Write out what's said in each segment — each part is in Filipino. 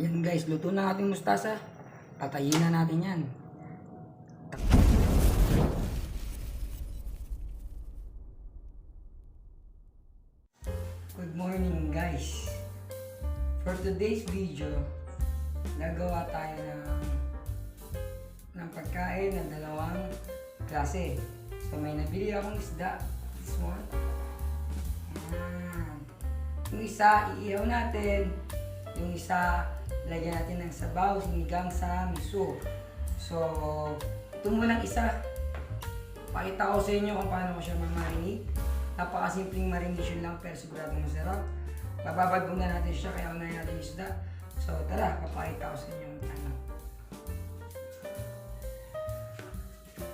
Yan guys, luto na ating mustasa. Patayin na natin yan. Good morning guys. For today's video, nagawa tayo ng ng pagkain ng dalawang klase. So may nabili akong isda. This one. Ayan. Yung isa, iihaw natin. Yung isa, lagyan natin ng sabaw, sinigang sa miso. So, ito munang isa. Pakita ko sa inyo kung paano ko siya mamarinate. Napakasimpleng marination lang pero siguradong masarap. Bababad muna natin siya kaya unahin natin yung isda. So tara, papakita ko sa inyo yung ano.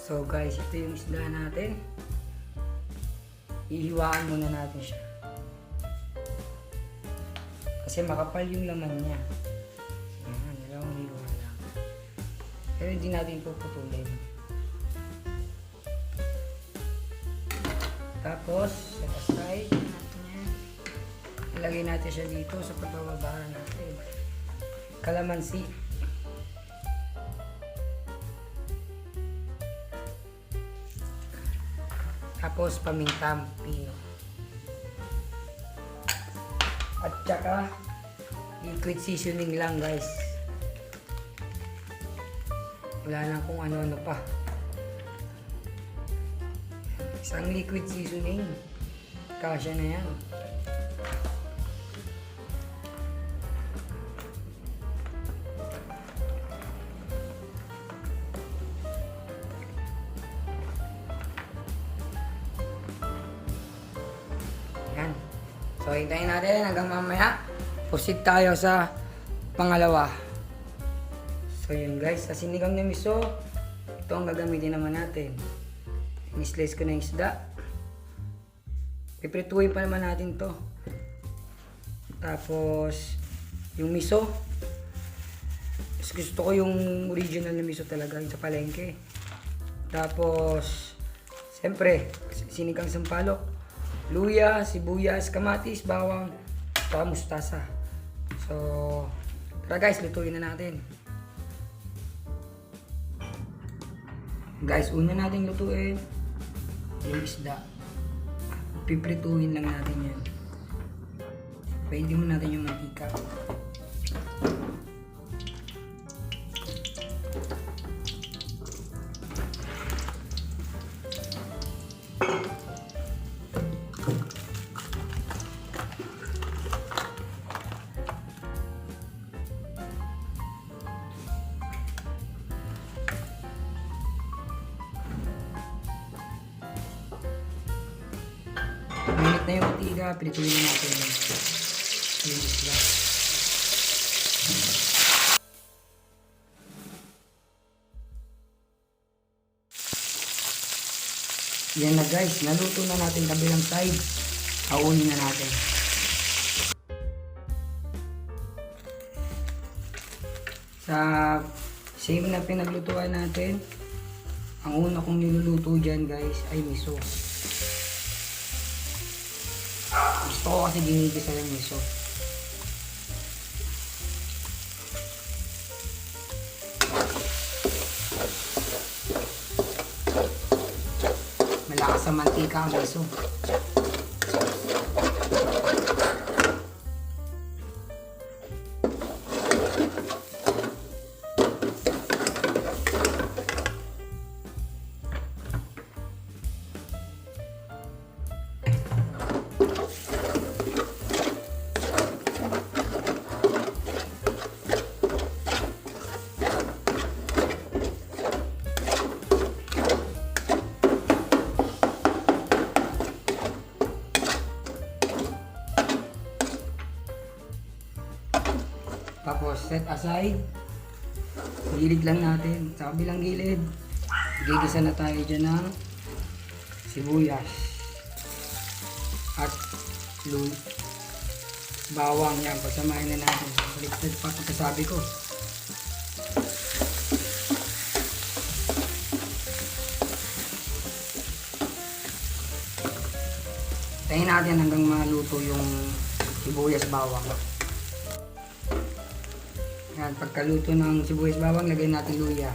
So guys, ito yung isda natin. Ihiwaan muna natin siya. Kasi makapal yung laman niya. Pero hindi natin puputulin. Tapos, set aside. Ilagay natin siya dito sa pagbababara natin. Kalamansi. Tapos, pamintang pino. At saka, liquid seasoning lang guys. Wala na kung ano-ano pa. Isang liquid seasoning. Kasya na yan. Yan. So, hintayin natin hanggang mamaya. Proceed tayo sa pangalawa. So, yun guys. Sa sinigang na miso, ito ang gagamitin naman natin. Ni-slice ko na yung isda. Piprituhin pa naman natin to. Tapos, yung miso. Mas gusto ko yung original na miso talaga, yung sa palengke. Tapos, siyempre, sinigang sampalok. Luya, sibuyas, kamatis, bawang, saka mustasa. So, tara guys, lutuin na natin. Guys, una natin lutuin yung isda. Piprituhin lang natin yan. Pwede mo natin yung mantika. Minit na yung mantika, prituhin na natin yung isda. Yan na guys, naluto na natin kabilang side. Aunin na natin. Sa same na pinaglutuan natin, ang una kong niluluto dyan guys ay miso. Gusto ko kasi ginigisa yung miso. Malakas sa mantika ang miso. Set aside. Gilid lang natin. Sa kabilang gilid. Gigisa na tayo dyan ng sibuyas. At lul. Bawang yan. Pasamahin na natin. Baliktad pa pagkasabi ko. Tayin natin hanggang maluto yung sibuyas bawang. Yan, pagkaluto ng sibuyas bawang, lagay natin luya.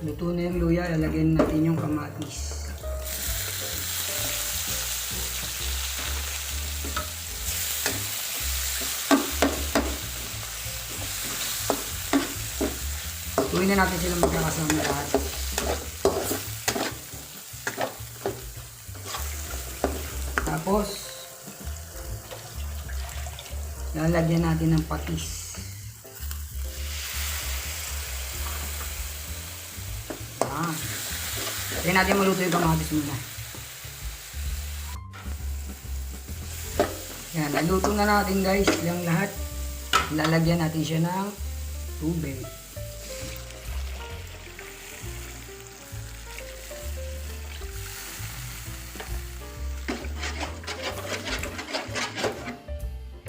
Luto na yung luya, lalagyan natin yung kamatis. Lutuin na natin sila magkakasama lahat. Lalagyan natin ng patis. Ah. Kaya natin maluto yung kamatis muna. Yan, naluto na natin guys yung lahat. Lalagyan natin siya ng tubig.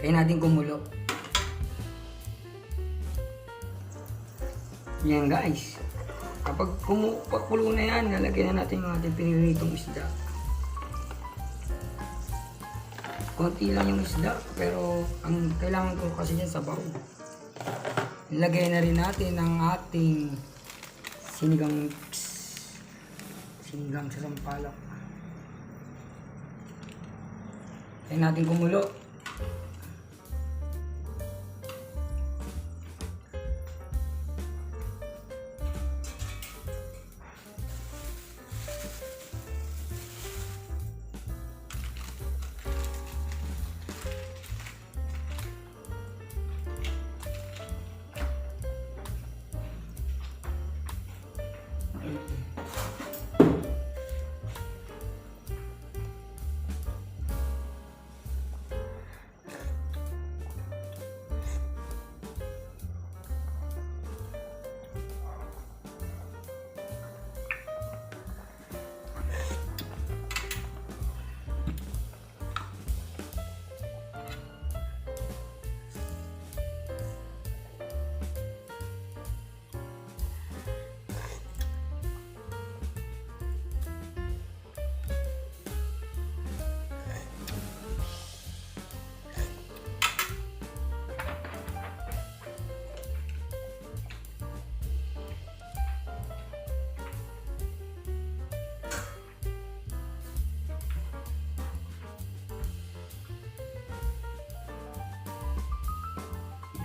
Kaya natin kumulo. Yan guys. Kapag kumu kulo na yan, lalagyan na natin yung ating piniritong isda. Konti lang yung isda, pero ang kailangan ko kasi yan sabaw. Ilagay na rin natin ang ating sinigang. Sinigang sa sampalok. Kaya natin kumulo.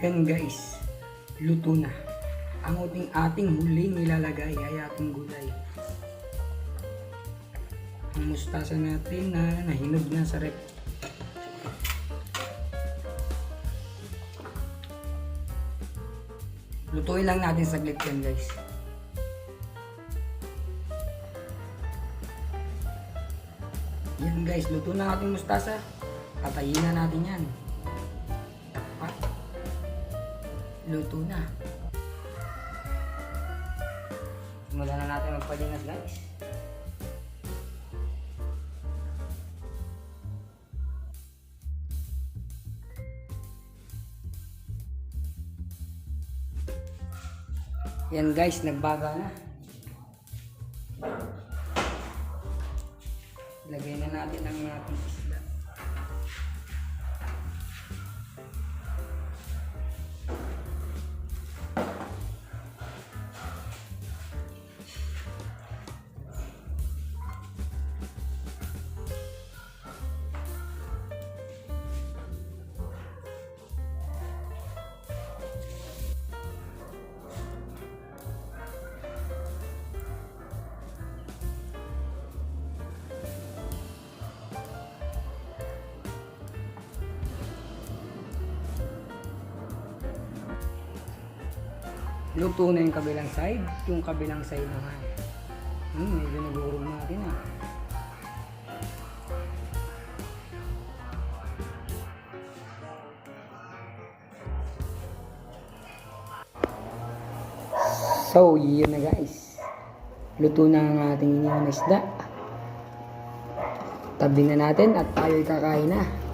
Yan guys, luto na. Ang ating ating huling nilalagay ay ating gulay. Ang mustasa natin na nahinog na sa rep. Lutuin lang natin saglit yan guys. Yan guys, luto na ating mustasa. Patayin na natin yan. Luto na. Simulan na natin magpalingas guys. Yan guys, nagbaga na. Lagay na natin ang ating Luto na yung kabilang side. Yung kabilang side naman. Hmm, medyo nagurog natin ah. So, yun na guys. Luto na ang ating inihaw na isda. Tabi na natin at tayo'y kakain na.